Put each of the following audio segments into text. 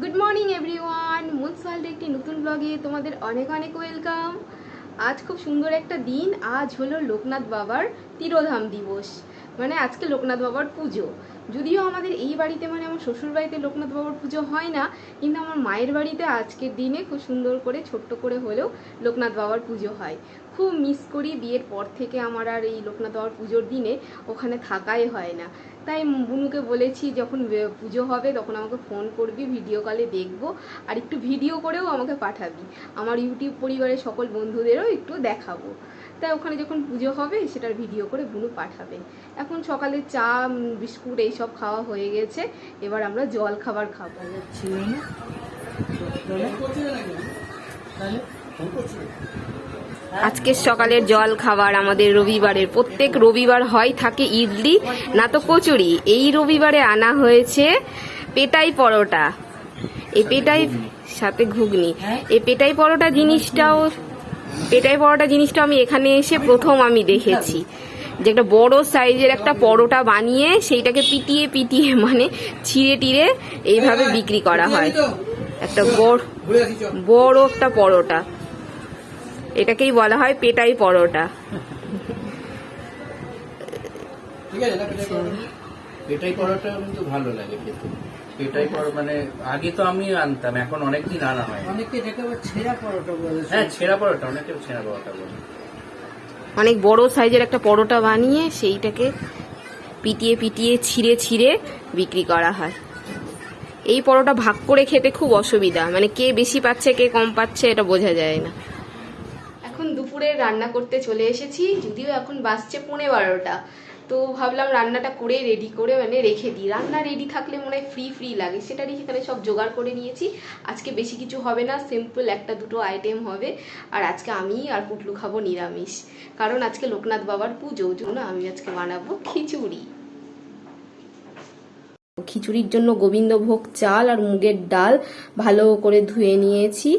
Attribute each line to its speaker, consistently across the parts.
Speaker 1: Good morning everyone moons একটি নতুন ব্লগে তোমাদের অনেক অনেক ওয়েলকাম আজ খুব সুন্দর একটা দিন। আজ হলো লোকনাথ বাবার তিরোধাম দিবস। মানে আজকে লোকনাথ বাবার পুজো। যদিও আমাদের এই বাড়িতে মানে আমার শ্বশুর বাড়িতে লোকনাথ বাবার পুজো হয় না, কিন্তু আমার মায়ের বাড়িতে আজকের দিনে খুব সুন্দর করে, ছোট্ট করে হলেও লোকনাথ বাবার পুজো হয়। খুব মিস করি বিয়ের পর থেকে আমার আর এই লোকনাথ বাবার পুজোর দিনে ওখানে থাকাই হয় না। তাই বুনুকে বলেছি, যখন পুজো হবে তখন আমাকে ফোন করবি ভিডিও কলে দেখব আর একটু ভিডিও করেও আমাকে পাঠাবি। আমার ইউটিউব পরিবারের সকল বন্ধুদেরও একটু দেখাবো। তাই ওখানে যখন পুজো হবে সেটার ভিডিও করে বুনু পাঠাবে। এখন সকালে চা বিস্কুট এইসব খাওয়া হয়ে গেছে। এবার আমরা জল খাবার খাব আজকে সকালের জল খাবার আমাদের রবিবারের। প্রত্যেক রবিবার হয় থাকে ইডলি না তো কচুরি। এই রবিবারে আনা হয়েছে পেটাই পরোটা। এই পেটাই সাথে ঘুগনি। এই পেটাই পরোটা জিনিসটাও পেটাই পরোটা জিনিসটা আমি এখানে এসে প্রথম আমি দেখেছি। যে একটা বড় সাইজের একটা পরোটা বানিয়ে সেইটাকে পিটিয়ে পিটিয়ে মানে ছিঁড়ে টিড়ে এইভাবে বিক্রি করা হয়। একটা বড় বড় একটা পরোটা। এটাকেই বলা হয় পেটাই পরোটা।
Speaker 2: ঠিক আছে না পেটাই পরোটা কিন্তু ভালো লাগে খেতে। পেটাই পরোটা মানে আগে তো আমি আনতাম এখন অনেকদিন আনা হয়
Speaker 3: অনেকে এটাকে আবার ছেঁড়া পরোটা বলে।
Speaker 2: হ্যাঁ ছেঁড়া পরোটা অনেকে ছেঁড়া পরোটা বলে।
Speaker 1: অনেক বড় সাইজের একটা পরোটা বানিয়ে সেইটাকে পিটিয়ে পিটিয়ে ছিঁড়ে ছিঁড়ে বিক্রি করা হয়। এই পরোটা ভাগ করে খেতে খুব অসুবিধা মানে কে বেশি পাচ্ছে কে কম পাচ্ছে এটা বোঝা যায় না। এখন দুপুরে রান্না করতে চলে এসেছি, যদিও এখন বাজছে পৌনে বারোটা। তো ভাবলাম রান্নাটা করে রেডি করে মানে রেখে দিই। রান্না রেডি থাকলে মনে হয় ফ্রি ফ্রি লাগে। সেটারই সেখানে সব জোগাড় করে নিয়েছি। আজকে বেশি কিছু হবে না সিম্পল একটা দুটো আইটেম হবে। আর আজকে আমি আর পুটলু খাব নিরামিষ। কারণ আজকে লোকনাথ বাবার পুজো জন্য আমি আজকে বানাবো খিচুড়ি। খিচুড়ির জন্য গোবিন্দভোগ চাল আর মুগের ডাল ভালো করে ধুয়ে নিয়েছি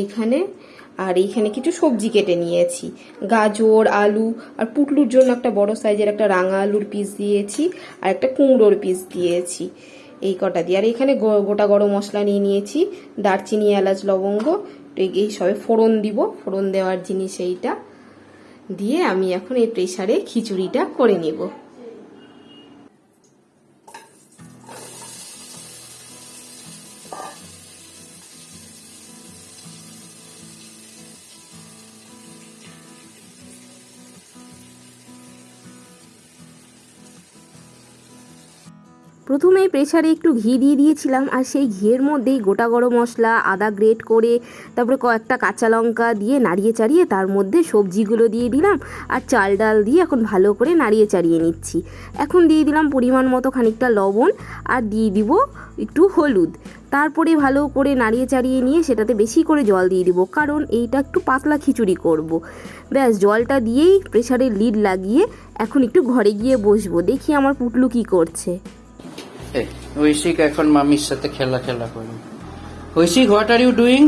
Speaker 1: এইখানে। আর এইখানে কিছু সবজি কেটে নিয়েছি। গাজর, আলু আর পুটলুর জন্য একটা বড় সাইজের একটা রাঙা আলুর পিস দিয়েছি আর একটা কুমড়োর পিস দিয়েছি। এই কটা দিয়ে। আর এখানে গোটা গরম মশলা নিয়ে নিয়েছি। দারচিনি, এলাচ, লবঙ্গ। এই- সবে ফোড়ন দিব। ফোড়ন দেওয়ার জিনিস এইটা। দিয়ে আমি এখন এই প্রেসারে খিচুড়িটা করে নেব। প্রথমেই প্রেসারে একটু ঘি দিয়ে দিয়েছিলাম আর সেই ঘিয়ের মধ্যেই গোটা গরম মশলা, আদা গ্রেট করে, তারপরে কয়েকটা কাঁচা লঙ্কা দিয়ে নাড়িয়ে চাড়িয়ে তার মধ্যে সবজিগুলো দিয়ে দিলাম আর চাল ডাল দিয়ে এখন ভালো করে নাড়িয়ে চাড়িয়ে নিচ্ছি। এখন দিয়ে দিলাম পরিমাণ মতো খানিকটা লবণ আর দিয়ে দিব একটু হলুদ। তারপরে ভালো করে নাড়িয়ে চাড়িয়ে নিয়ে সেটাতে বেশি করে জল দিয়ে দিব কারণ এইটা একটু পাতলা খিচুড়ি করব। ব্যাস, জলটা দিয়েই প্রেসারে লিড লাগিয়ে এখন একটু ঘরে গিয়ে বসবো, দেখি আমার পুটলু কি করছে।
Speaker 2: এই, ঐশিক এখন মামির সাথে খেলা খেলা করে। Oishik what are you doing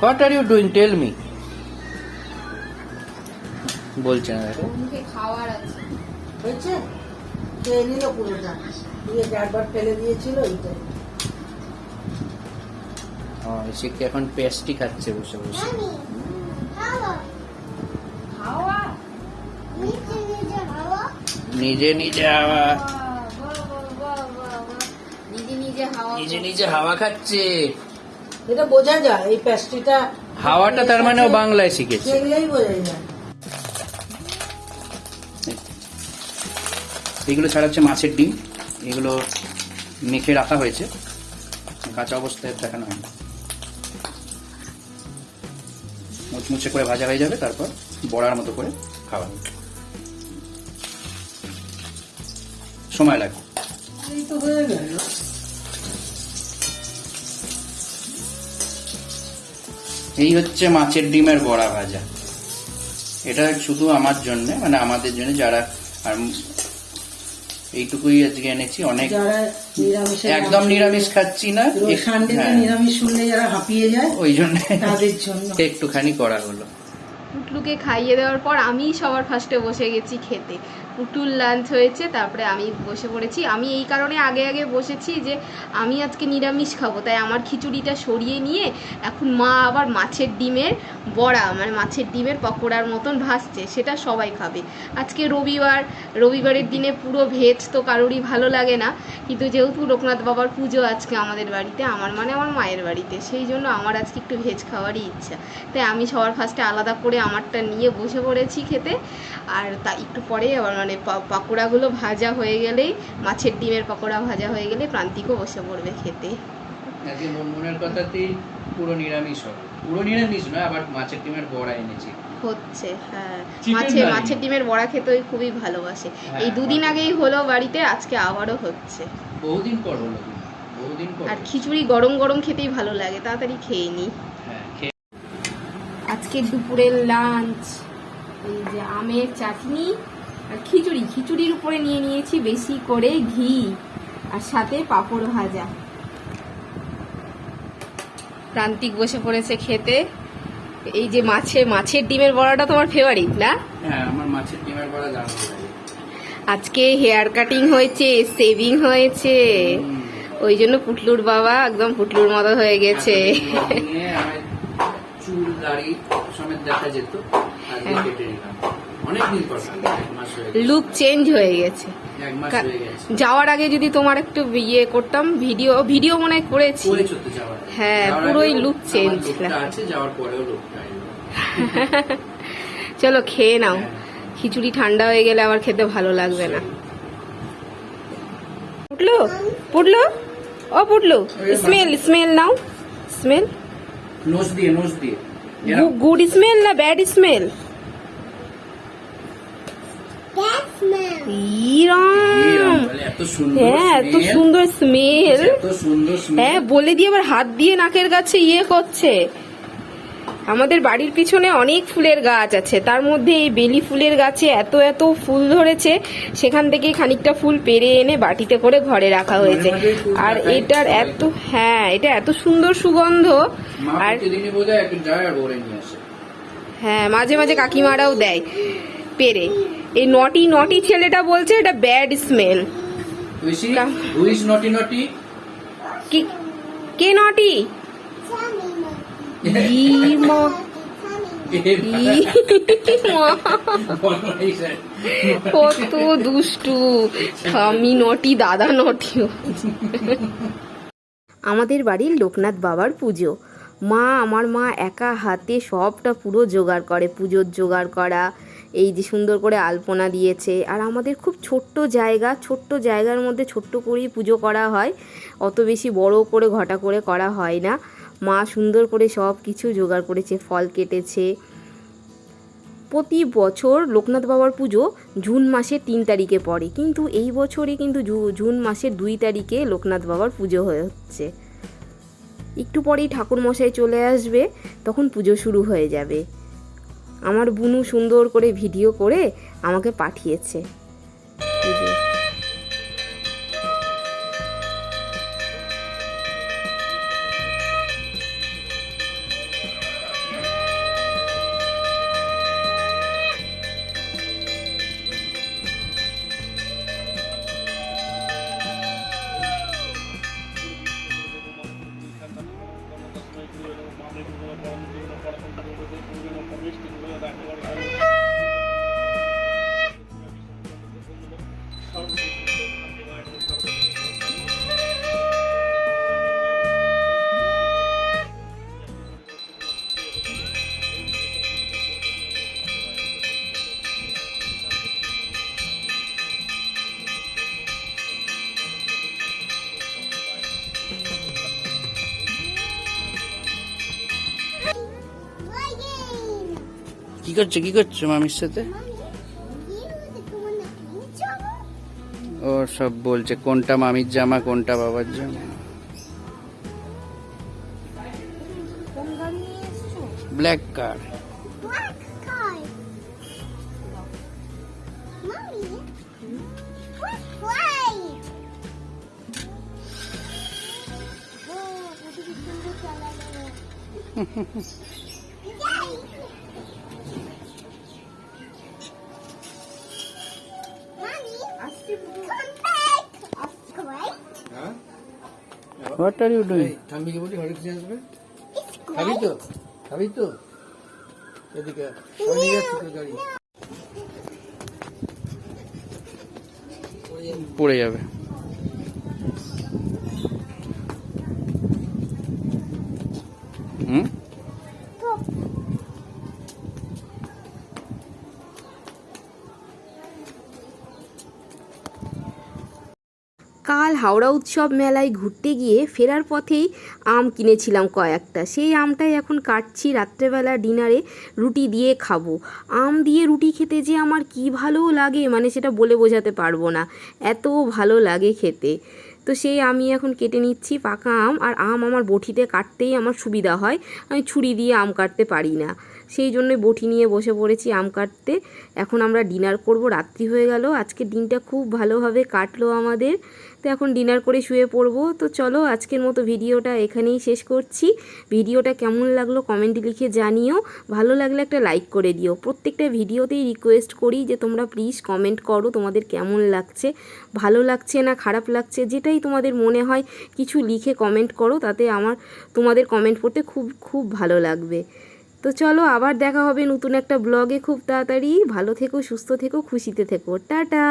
Speaker 2: what are you doing tell me বলছে না। দেখো
Speaker 1: খাওয়ার আছে
Speaker 3: হয়েছে? খেয়ে নিল পুরোটা? দিয়ে একবার ফেলে দিয়েছিল এইটা।
Speaker 2: হ্যাঁ, ঐশিককে এখন পেস্টি খাচ্ছে বসে বসে। নিজে নিজে হাওয়া।
Speaker 1: নিজে নিজে হাওয়া
Speaker 2: খাচ্ছে।
Speaker 3: এটা বোঝা যায় এই প্যাস্ট্রিটা
Speaker 2: হাওয়াটা তার মানে ও বাংলায় শিখেছে।
Speaker 3: খেলেই বোঝা যায়।
Speaker 2: এগুলো ছাড়াচ্ছে মাছের ডিম। এগুলো মেখে রাখা হয়েছে। কাঁচা অবস্থায় দেখানো হয় মুচমুচে করে ভাজা হয়ে যাবে তারপর বড়ার মতো করে খাওয়া হবে। সময় লাগবে।
Speaker 3: এই তো হয়ে গেল
Speaker 2: এই হচ্ছে মাছের ডিমের বড়া ভাজা। এটা শুধু আমার জন্য মানে আমাদের জন্য যারা আর এইটুকুই আজকে এনেছি অনেক
Speaker 3: নিরামিষ
Speaker 2: একদম নিরামিষ খাচ্ছি না
Speaker 3: সানডেতে
Speaker 2: হ্যাঁ,
Speaker 3: নিরামিষ শুনলে যারা হাঁপিয়ে যায়
Speaker 2: ওই জন্য
Speaker 3: তাদের জন্য।
Speaker 2: একটুখানি করা হলো।
Speaker 1: পুটলুকে খাইয়ে দেওয়ার পর আমি সবার ফার্স্টে বসে গেছি খেতে। পুটুল লাঞ্চ হয়েছে, তারপরে আমি বসে পড়েছি। আমি এই কারণে আগে আগে বসেছি যে আমি আজকে নিরামিষ খাব, তাই আমার খিচুড়িটা সরিয়ে নিয়ে এখন মা আবার মাছের ডিমের বড়া মানে মাছের ডিমের পকোড়ার মতন ভাসছে সেটা সবাই খাবে। আজকে রবিবার, রবিবারের দিনে পুরো ভেজ তো কারোরই ভালো লাগে না। কিন্তু যেহেতু লোকনাথ বাবার পুজো আজকে আমাদের বাড়িতে, আমার মানে আমার মায়ের বাড়িতে, সেই জন্য আমার আজকে একটু ভেজ খাওয়ারই ইচ্ছা। তাই আমি সবার ফার্স্টে আলাদা করে আমারটা নিয়ে বসে পড়েছি খেতে। আর তা একটু পরে আবার মানে পকোড়াগুলো ভাজা হয়ে গেলেই মাছের ডিমের পকোড়া ভাজা হয়ে গেলে প্রান্তিকও বসে পড়বে খেতে।
Speaker 2: আজকে মনমনের কথাতেই পুরো নিরামিষ হবে। পুরো নিরামিষ নয় আবার মাছের ডিমের বড়া এনেছি।
Speaker 1: হচ্ছে হ্যাঁ। মাছে মাছের ডিমের বড়া খেতে খুবই ভালোবাসে।
Speaker 2: হ্যাঁ,
Speaker 1: এই দুদিন আগেই হলো বাড়িতে আজকে আবারও হচ্ছে।
Speaker 2: বহুদিন পর হলো বহুদিন পর।
Speaker 1: আর খিচুড়ি গরম গরম খেতেই ভালো লাগে তাড়াতাড়ি খেয়ে নিই
Speaker 2: হ্যাঁ
Speaker 1: আজকে দুপুরের লাঞ্চ এই যে আমের চাটনি খিচুড়ি খিচুড়ির উপরে নিয়ে নিয়েছি বেশি করে ঘি আর সাথে পাঁপড় ভাজা। প্রান্তিক বসে পড়েছে খেতে। এই যে মাছে মাছের ডিমের বড়াটা তোমার ফেভারিট না?
Speaker 2: হ্যাঁ আমার মাছের ডিমের বড়া
Speaker 1: আজকে হেয়ার কাটিং হয়েছে সেভিং হয়েছে। ওই জন্য পুটলুর বাবা একদম পুটলুর মতো হয়ে গেছে।
Speaker 2: চুল দাড়ি সমেত দেখা যেত পর
Speaker 1: লুক চেঞ্জ হয়ে গেছে। যাওয়ার আগে যদি তোমার একটু ইয়ে করতাম ভিডিও ভিডিও মনে হয় করেছি। হ্যাঁ, পুরোই
Speaker 2: আগেও চেঞ্জ
Speaker 1: চলো খেয়ে নাও।
Speaker 2: হ্যাঁ।
Speaker 1: খিচুড়ি ঠান্ডা হয়ে গেলে আমার খেতে ভালো লাগবে না। পুটলো? পুটলো? ও পুটলো স্মেল স্মেল নাও। স্মেল
Speaker 2: নোজ দিয়ে নোজ দিয়ে।
Speaker 1: গুড স্মেল না ব্যাড স্মেল
Speaker 2: এরম
Speaker 1: ইরাম
Speaker 2: বলে, এত সুন্দর
Speaker 1: হ্যাঁ এত সুন্দর স্মেল
Speaker 2: এত সুন্দর smell।
Speaker 1: হ্যাঁ বলে দিয়ে আবার হাত দিয়ে নাকের কাছে ইয়ে করছে। আমাদের বাড়ির পিছনে অনেক ফুলের গাছ আছে। তার মধ্যে এই বেলি ফুলের গাছে এত এত ফুল ধরেছে সেখান থেকে খানিকটা ফুল পেরে এনে বাটিতে করে ঘরে রাখা হয়েছে। আর এটার এত হ্যাঁ এটা এত সুন্দর সুগন্ধ। আর হ্যাঁ মাঝে মাঝে কাকিমারাও দেয় পেরে। এই নটি নটি ছেলেটা বলছে এটা ব্যাড স্মেল
Speaker 2: নটি নটি
Speaker 1: কি কে নটি কত দুষ্টু। আমি নটি দাদা নটি আমাদের বাড়ির লোকনাথ বাবার পুজো। মা আমার মা একা হাতে সবটা পুরো জোগাড় করে পুজোর জোগাড় করা। এই যে সুন্দর করে আলপনা দিয়েছে। আর আমাদের খুব ছোট্ট জায়গা, ছোট্ট জায়গার মধ্যে ছোট্ট করেই পুজো করা হয়। অত বেশি বড় করে, ঘটা করে করা হয় না। মা সুন্দর করে সব কিছু জোগাড় করেছে, ফল কেটেছে। প্রতি বছর লোকনাথ বাবার পুজো জুন মাসের তিন তারিখে পড়ে। কিন্তু এই বছরে কিন্তু জুন মাসের দুই তারিখে লোকনাথ বাবার পুজো হয়ে হচ্ছে। একটু পরেই ঠাকুর মশাই চলে আসবে, তখন পুজো শুরু হয়ে যাবে। আমার বুনু সুন্দর করে ভিডিও করে আমাকে পাঠিয়েছে।
Speaker 2: কি করছ? কি করছ মামির সাথে? ও সব বলছে, কোনটা মামির জামা, কোনটা বাবার জামা? Black car what are you doing
Speaker 4: ঠাম্মিকে বলি হরে কৃষ্ণ আসবে? খাবি তো? খাবি তো? এদিকে নিয়ে গাড়ি।
Speaker 2: পড়ে যাবে।
Speaker 1: কাল হাওড়া উৎসব মেলায় ঘুরতে গিয়ে ফেরার পথেই আম কিনেছিলাম কয়েকটা। সেই আমটাই এখন কাটছি রাত্রেবেলা ডিনারে রুটি দিয়ে খাব। আম দিয়ে রুটি খেতে যে আমার কি ভালো লাগে মানে সেটা বলে বোঝাতে পারব না। এত ভালো লাগে খেতে। তো সেই আমি এখন কেটে নিচ্ছি পাকা আম, আর আম আমার বটিতে কাটতেই আমার সুবিধা হয়। আমি ছুরি দিয়ে আম কাটতে পারি না। সেই জন্যই বটি নিয়ে বসে পড়েছি আম কাটতে। এখন আমরা ডিনার করব, রাত্রি হয়ে গেল। আজকে দিনটা খুব ভালোভাবে কাটলো আমাদের। তো এখন ডিনার করে শুয়ে পড়ব। তো চলো আজকের মতো ভিডিওটা এখানেই শেষ করছি। ভিডিওটা কেমন লাগল কমেন্টে লিখে জানিও। ভালো লাগলে একটা লাইক করে দিও। প্রত্যেকটা ভিডিওতেই রিকোয়েস্ট করি যে তোমরা প্লিজ কমেন্ট করো তোমাদের কেমন লাগছে। ভালো লাগছে না খারাপ লাগছে, যেটাই তোমাদের মনে হয় কিছু লিখে কমেন্ট করো, তাতে আমার, তোমাদের কমেন্ট পড়তে খুব খুব ভালো লাগবে। তো চলো আবার দেখা হবে নতুন একটা ব্লগে খুব তাড়াতাড়ি। ভালো থেকো, সুস্থ থেকো, খুশিতে থেকো। টাটা!